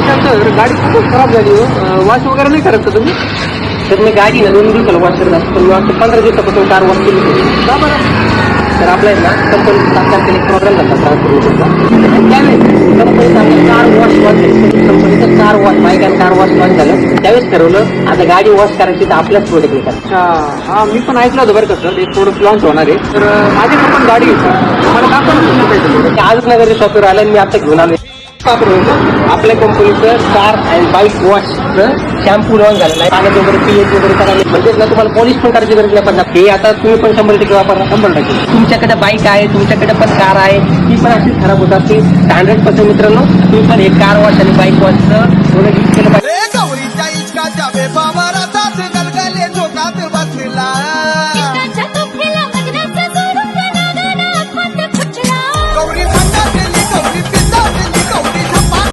Sir गाडी खूपच खराब झाली हो. वॉश वगैरे नाही करत का तुम्ही? तर मी गाडी ना दोन दिवसाला वॉश करत असतो पण मी वाटतं पंधरा दिवसापासून कार वॉश केली होती. का बरं? तर आपल्या ना कंपनी सात तारखेला प्रॉब्लेम झाला ट्रान्सपोर्टेशनचा आणि त्यावेळेस कंपनीचा कार वॉश लॉन्च कंपनीचं कार वॉश बाईक आणि कार वॉश लॉन्च झालं. त्यावेळेस ठरवलं आता गाडी वॉश करायची तर आपल्याच करायची अच्छा. हा मी पण ऐकलं होतं बरं का सर. एक प्रोडक्ट लॉन्च होणार आहे. तर माझ्याकडे पण गाडी मला काही ते आजच नगर शॉपवर आलं मी आता घेऊन आलो आपल्या कंपनीचं कार अँड बाईक वॉशचं शॅम्पू लॉन्च झालेलं आहे. पाण्यात वगैरे पीएच वगैरे करायला म्हणजे ना तुम्हाला पॉलिश पण करायची गरज नाही पडणार. हे आता तुम्ही पण शंभर टक्के वापरणार शंभर टक्के. तुमच्याकडे बाईक आहे तुमच्याकडे पण कार आहे. ती पण अशीच खराब होतात. की हंड्रेड पर्सेंट मित्रांनो तुम्ही पण हे कार वॉश आणि बाईक वॉशचं थोडं यूज केलं पाहिजे.